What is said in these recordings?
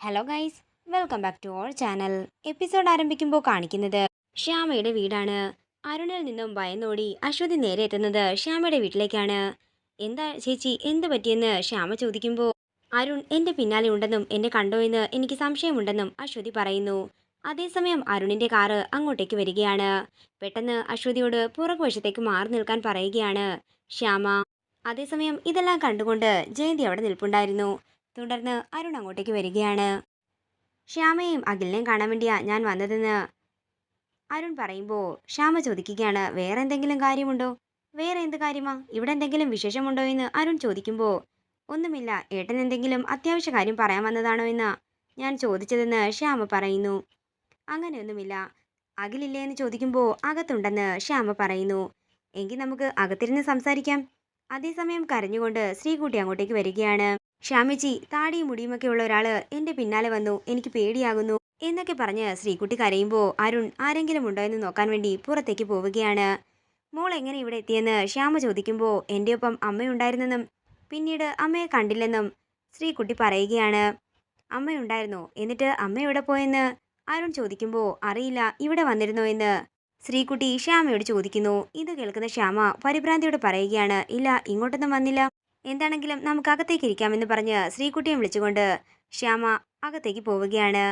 Hello guys welcome back to our channel episode ആരംഭിക്കുമ്പോൾ കാണിക്കുന്നത് ശ്യാമയുടെ വീടാണ്. അരുണിൽ നിന്നും ഭയന്നോടി അശ്വതി നേരെ എത്തുന്നത് ശ്യാമയുടെ വീട്ടിലേക്കാണ്. എന്താ ചേച്ചി എന്ത് പറ്റിയെന്ന് ശ്യാമ ചോദിക്കുമ്പോൾ അരുൺ എന്റെ പിന്നാലെ ഉണ്ടെന്നും എന്നെ കണ്ടോ എന്ന് എനിക്ക് സംശയമുണ്ടെന്നും അശ്വതി പറയുന്നു. അതേസമയം അരുണിന്റെ കാറ് അങ്ങോട്ടേക്ക് വരികയാണ്. പെട്ടെന്ന് അശ്വതിയോട് പുറകുവശത്തേക്ക് മാറി നിൽക്കാൻ പറയുകയാണ് ശ്യാമ. അതേസമയം ഇതെല്ലാം കണ്ടുകൊണ്ട് ജയന്തി അവിടെ നിൽപ്പുണ്ടായിരുന്നു. തുടർന്ന് അരുൺ അങ്ങോട്ടേക്ക് വരികയാണ്. ശ്യാമയും അഖിലിനെയും കാണാൻ വേണ്ടിയാ ഞാൻ വന്നതെന്ന് അരുൺ പറയുമ്പോൾ ശ്യാമ ചോദിക്കുകയാണ് വേറെ എന്തെങ്കിലും കാര്യമുണ്ടോ? വേറെ എന്ത് കാര്യമാ? ഇവിടെ എന്തെങ്കിലും വിശേഷമുണ്ടോ? എന്ന് അരുൺ ചോദിക്കുമ്പോൾ ഒന്നുമില്ല ഏട്ടൻ എന്തെങ്കിലും അത്യാവശ്യ കാര്യം പറയാൻ വന്നതാണോ എന്ന് ഞാൻ ചോദിച്ചതെന്ന് ശ്യാമ പറയുന്നു. അങ്ങനെയൊന്നുമില്ല അഖിലില്ലേ? എന്ന് ചോദിക്കുമ്പോൾ അകത്തുണ്ടെന്ന് ശ്യാമ പറയുന്നു. എങ്കിൽ നമുക്ക് അകത്തിരുന്ന് സംസാരിക്കാം. അതേസമയം കരഞ്ഞുകൊണ്ട് ശ്രീകുട്ടി അങ്ങോട്ടേക്ക് വരികയാണ്. ഷ്യാമിച്ചി താടിയും മുടിയുമൊക്കെ ഉള്ള ഒരാൾ എന്റെ പിന്നാലെ വന്നു. എനിക്ക് പേടിയാകുന്നു എന്നൊക്കെ പറഞ്ഞ് ശ്രീകുട്ടി കരയുമ്പോൾ അരുൺ ആരെങ്കിലും ഉണ്ടോ എന്ന് നോക്കാൻ വേണ്ടി പുറത്തേക്ക് പോവുകയാണ്. മോൾ എങ്ങനെ ഇവിടെ എത്തിയെന്ന് ശ്യാമ ചോദിക്കുമ്പോൾ എന്റെ ഒപ്പം അമ്മയുണ്ടായിരുന്നെന്നും പിന്നീട് അമ്മയെ കണ്ടില്ലെന്നും ശ്രീകുട്ടി പറയുകയാണ്. അമ്മയുണ്ടായിരുന്നോ? എന്നിട്ട് അമ്മ എവിടെ പോയെന്ന്? അരുൺ ചോദിക്കുമ്പോൾ അറിയില്ല ഇവിടെ വന്നിരുന്നോ എന്ന് ശ്രീകുട്ടി ശ്യാമയോട് ചോദിക്കുന്നു. ഇത് കേൾക്കുന്ന ശ്യാമ പരിഭ്രാന്തിയോട് പറയുകയാണ് ഇല്ല ഇങ്ങോട്ടൊന്നും വന്നില്ല. എന്താണെങ്കിലും നമുക്ക് അകത്തേക്ക് ഇരിക്കാമെന്ന് പറഞ്ഞ് ശ്രീകുട്ടിയെ വിളിച്ചുകൊണ്ട് ശ്യാമ അകത്തേക്ക് പോവുകയാണ്.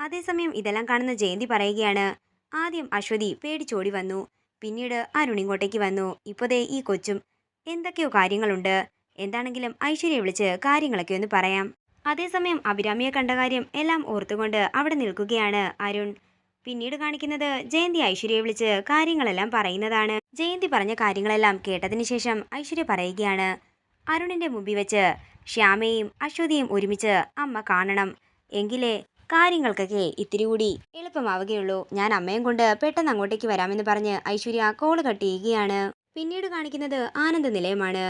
അതേസമയം ഇതെല്ലാം കാണുന്ന ജയന്തി പറയുകയാണ് ആദ്യം അശ്വതി പേടിച്ചോടി വന്നു പിന്നീട് അരുൺ ഇങ്ങോട്ടേക്ക് വന്നു. ഇപ്പോതേ ഈ കൊച്ചും. എന്തൊക്കെയോ കാര്യങ്ങളുണ്ട്. എന്താണെങ്കിലും ഐശ്വര്യയെ വിളിച്ച് കാര്യങ്ങളൊക്കെ ഒന്ന് പറയാം. അതേസമയം അഭിരാമിയെ കണ്ട കാര്യം എല്ലാം ഓർത്തുകൊണ്ട് അവിടെ നിൽക്കുകയാണ് അരുൺ. പിന്നീട് കാണിക്കുന്നത് ജയന്തി ഐശ്വര്യയെ വിളിച്ച് കാര്യങ്ങളെല്ലാം പറയുന്നതാണ്. ജയന്തി പറഞ്ഞ കാര്യങ്ങളെല്ലാം കേട്ടതിന് ശേഷം ഐശ്വര്യ പറയുകയാണ് അരുണിന്റെ മുമ്പിൽ വെച്ച് ശ്യാമയും അശ്വതിയും ഒരുമിച്ച് അമ്മ കാണണം. എങ്കിലേ കാര്യങ്ങൾക്കൊക്കെ ഇത്തിരി കൂടി എളുപ്പമാവുകയുള്ളൂ. ഞാൻ അമ്മയും കൊണ്ട് പെട്ടെന്ന് അങ്ങോട്ടേക്ക് വരാമെന്ന് പറഞ്ഞ് ഐശ്വര്യ കോൾ കട്ട് ചെയ്യുകയാണ് പിന്നീട് കാണിക്കുന്നത് ആനന്ദ നിലയമാണ്.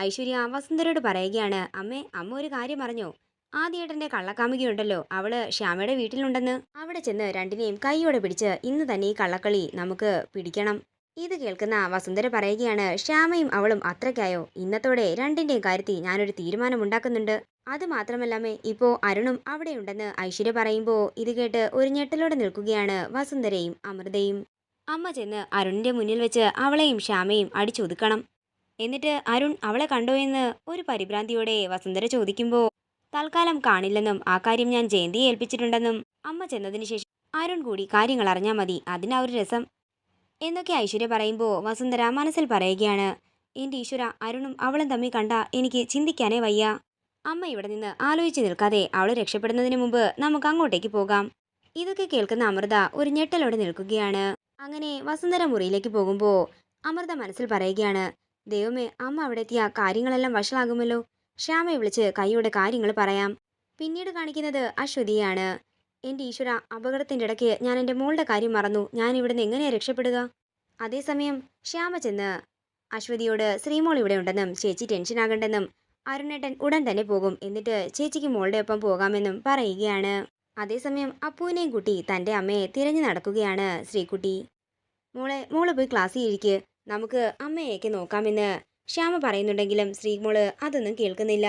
ഐശ്വര്യ വസുന്ധരയോട് പറയുകയാണ് അമ്മേ അമ്മ ഒരു കാര്യം പറഞ്ഞു. ആദ്യേട്ടന്റെ കള്ളക്കാമുകിയുണ്ടല്ലോ അവൾ ശ്യാമയുടെ വീട്ടിലുണ്ടെന്ന്. അവിടെ ചെന്ന് രണ്ടിനെയും കൈയോടെ പിടിച്ച് ഇന്ന് തന്നെ ഈ കള്ളക്കളി നമുക്ക് പിടിക്കണം. ഇത് കേൾക്കുന്ന വസുന്ധര പറയുകയാണ് ശ്യാമയും അവളും അത്രയ്ക്കായോ? ഇന്നത്തോടെ രണ്ടിന്റെയും കാര്യത്തിൽ ഞാനൊരു തീരുമാനമുണ്ടാക്കുന്നുണ്ട്. അത് മാത്രമല്ലാമേ ഇപ്പോ അരുണും അവിടെയുണ്ടെന്ന് ഐശ്വര്യ പറയുമ്പോൾ ഇത് കേട്ട് ഒരു ഞെട്ടലോടെ നിൽക്കുകയാണ് വസുന്ധരയും അമൃതയും. അമ്മ ചെന്ന് അരുണിന്റെ മുന്നിൽ വെച്ച് അവളെയും ശ്യാമയും അടിച്ചൊതുക്കണം. എന്നിട്ട് അരുൺ അവളെ കണ്ടോ എന്ന് ഒരു പരിഭ്രാന്തിയോടെ വസുന്ധര ചോദിക്കുമ്പോൾ തൽക്കാലം കാണില്ലെന്നും ആ കാര്യം ഞാൻ ജയന്തിയെ ഏൽപ്പിച്ചിട്ടുണ്ടെന്നും അമ്മ ചെന്നതിന് ശേഷം അരുൺ കൂടി കാര്യങ്ങൾ അറിഞ്ഞാൽ മതി. അതിനാ ഒരു രസം. എന്നൊക്കെ ഐശ്വര്യ പറയുമ്പോൾ വസുന്ധര മനസ്സിൽ പറയുകയാണ്. എന്റെ ഈശ്വര അരുണും അവളും തമ്മിൽ കണ്ട എനിക്ക് ചിന്തിക്കാനേ വയ്യ. അമ്മ ഇവിടെ നിന്ന് ആലോചിച്ച് നിൽക്കാതെ അവൾ രക്ഷപ്പെടുന്നതിന് മുമ്പ് നമുക്ക് അങ്ങോട്ടേക്ക് പോകാം. ഇതൊക്കെ കേൾക്കുന്ന അമൃത ഒരു ഞെട്ടലോടെ നിൽക്കുകയാണ്. അങ്ങനെ വസുന്ധര മുറിയിലേക്ക് പോകുമ്പോൾ അമൃത മനസ്സിൽ പറയുകയാണ് ദൈവമേ അമ്മ അവിടെ എത്തിയ കാര്യങ്ങളെല്ലാം വഷളാകുമല്ലോ. ശ്യാമയെ വിളിച്ച് കൈയോടെ കാര്യങ്ങൾ പറയാം. പിന്നീട് കാണിക്കുന്നത് അശ്വതിയാണ്. എന്റെ ഈശ്വര അപകടത്തിന്റെ ഇടയ്ക്ക് ഞാൻ എന്റെ മോളുടെ കാര്യം മറന്നു. ഞാൻ ഇവിടുന്ന് എങ്ങനെയാണ് രക്ഷപ്പെടുക? അതേസമയം ശ്യാമ ചെന്ന് അശ്വതിയോട് ശ്രീമോൾ ഇവിടെ ഉണ്ടെന്നും ചേച്ചി ടെൻഷൻ ആകണ്ടെന്നും അരുണേട്ടൻ ഉടൻ തന്നെ പോകും. എന്നിട്ട് ചേച്ചിക്ക് മോളുടെ ഒപ്പം പോകാമെന്നും പറയുകയാണ്. അതേസമയം അപ്പുവിനെയും കുട്ടി തന്റെ അമ്മയെ തിരഞ്ഞു നടക്കുകയാണ് ശ്രീകുട്ടി. മോളെ മോൾ പോയി ക്ലാസ്സിൽ ഇരിക്ക്. നമുക്ക് അമ്മയെയൊക്കെ നോക്കാമെന്ന് ശ്യാമ പറയുന്നുണ്ടെങ്കിലും ശ്രീമോൾ അതൊന്നും കേൾക്കുന്നില്ല.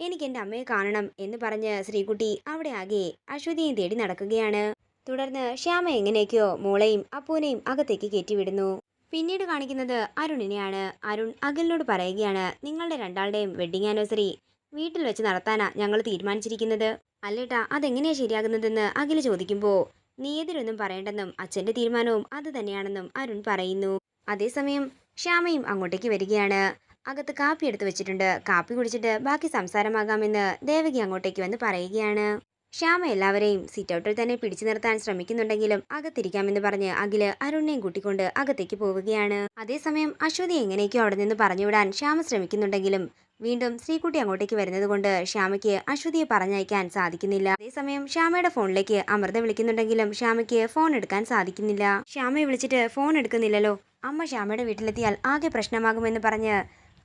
എനിക്ക് എന്റെ അമ്മയെ കാണണം എന്ന് പറഞ്ഞ് ശ്രീകുട്ടി അവിടെ ആകെ അശ്വതിയെയും തേടി നടക്കുകയാണ്. തുടർന്ന് ശ്യാമ എങ്ങനെയൊക്കെയോ മോളെയും അപ്പൂനെയും അകത്തേക്ക് കയറ്റിവിടുന്നു. പിന്നീട് കാണിക്കുന്നത് അരുണിനെയാണ്. അരുൺ അഖിലിനോട് പറയുകയാണ് നിങ്ങളുടെ രണ്ടാളുടെയും വെഡിങ് ആനിവേഴ്സറി വീട്ടിൽ വെച്ച് നടത്താനാ ഞങ്ങൾ തീരുമാനിച്ചിരിക്കുന്നത്. അല്ലേട്ടാ അതെങ്ങനെയാ ശരിയാകുന്നതെന്ന് അഖിൽ ചോദിക്കുമ്പോൾ നീയതിലൊന്നും പറയേണ്ടെന്നും അച്ഛന്റെ തീരുമാനവും അത് തന്നെയാണെന്നും അരുൺ പറയുന്നു. അതേസമയം ശ്യാമയും അങ്ങോട്ടേക്ക് വരികയാണ്. അകത്ത് കാപ്പി എടുത്തു വെച്ചിട്ടുണ്ട്. കാപ്പി കുടിച്ചിട്ട് ബാക്കി സംസാരമാകാമെന്ന് ദേവകി അങ്ങോട്ടേക്ക് വന്ന് പറയുകയാണ്. ശ്യാമ എല്ലാവരെയും സിറ്റൗട്ടിൽ തന്നെ പിടിച്ചു നിർത്താൻ ശ്രമിക്കുന്നുണ്ടെങ്കിലും അകത്തിരിക്കാമെന്ന് പറഞ്ഞ് അഖിൽ അരുണിനെയും കൂട്ടിക്കൊണ്ട് അകത്തേക്ക് പോവുകയാണ്. അതേസമയം അശ്വതി എങ്ങനെയൊക്കെയോ അവിടെ നിന്ന് പറഞ്ഞുവിടാൻ ശ്യാമ ശ്രമിക്കുന്നുണ്ടെങ്കിലും വീണ്ടും ശ്രീകുട്ടി അങ്ങോട്ടേക്ക് വരുന്നത് കൊണ്ട് ശ്യാമയ്ക്ക് അശ്വതിയെ പറഞ്ഞയക്കാൻ സാധിക്കുന്നില്ല. അതേസമയം ശ്യാമയുടെ ഫോണിലേക്ക് അമൃത വിളിക്കുന്നുണ്ടെങ്കിലും ശ്യാമയ്ക്ക് ഫോൺ എടുക്കാൻ സാധിക്കുന്നില്ല. ശ്യാമയെ വിളിച്ചിട്ട് ഫോൺ എടുക്കുന്നില്ലല്ലോ. അമ്മ ശ്യാമയുടെ വീട്ടിലെത്തിയാൽ ആകെ പ്രശ്നമാകുമെന്ന് പറഞ്ഞ്